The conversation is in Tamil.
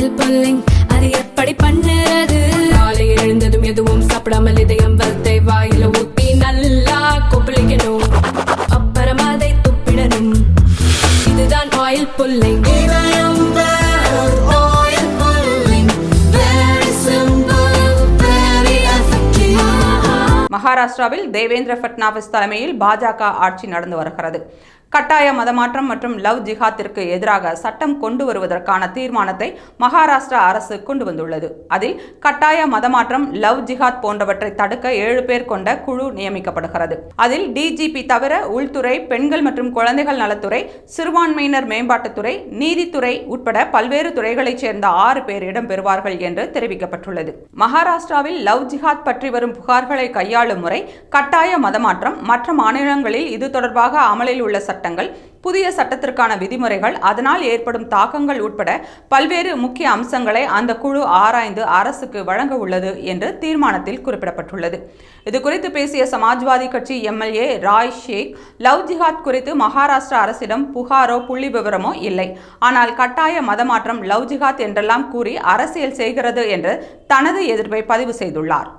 ஆயில் புல்லிங் அது எப்படி பண்ணுறது? காலை எழுந்ததும் எதுவும் சாப்பிடாமல் இதயம் வளர்த்தை வாயில ஊத்தி நல்லா கொப்பளிக்கணும். அப்புறம் அதை துப்பிடணும். இதுதான் ஆயில் புல்லிங் மகாராஷ்டிராவில் தேவேந்திர ஃபட்னாவிஸ் தலைமையில் பாஜக ஆட்சி நடந்து வருகிறது. கட்டாய மதமாற்றம் மற்றும் லவ் ஜிஹாத்திற்கு எதிராக சட்டம் கொண்டு வருவதற்கான தீர்மானத்தை மகாராஷ்டிரா அரசு கொண்டு வந்துள்ளது. அதில் கட்டாய மதமாற்றம் லவ் ஜிஹாத் போன்றவற்றை தடுக்க ஏழு பேர் கொண்ட குழு நியமிக்கப்படுகிறது. அதில் டிஜிபி தவிர உள்துறை பெண்கள் மற்றும் குழந்தைகள் நலத்துறை சிறுபான்மையினர் மேம்பாட்டுத்துறை நீதித்துறை உட்பட பல்வேறு துறைகளைச் சேர்ந்த ஆறு பேர் இடம்பெறுவார்கள் என்று தெரிவிக்கப்பட்டுள்ளது. மகாராஷ்டிராவில் லவ் ஜிஹாத் பற்றி வரும் புகார்களை கையாளும் முறை கட்டாய மதமாற்றம். மற்ற மாநிலங்களில் இது தொடர்பாக அமலில் உள்ள சட்டங்கள் புதிய சட்டத்திற்கான விதிமுறைகள் அதனால் ஏற்படும் தாக்கங்கள் உட்பட பல்வேறு முக்கிய அம்சங்களை அந்த குழு ஆராய்ந்து அரசுக்கு வழங்க உள்ளது என்று தீர்மானத்தில் குறிப்பிடப்பட்டுள்ளது. இது குறித்து பேசிய சமாஜ்வாதி கட்சி எம்எல்ஏ ராய் ஷேக் லவ் ஜிஹாத் குறித்து மகாராஷ்டிரா அரசிடம் புகாரோ புள்ளி விவரமோ இல்லை. ஆனால் கட்டாய மதமாற்றம் லவ் ஜிஹாத் என்றெல்லாம் கூறி அரசியல் செய்கிறது என்று தனது எதிர்ப்பை பதிவு செய்துள்ளார்.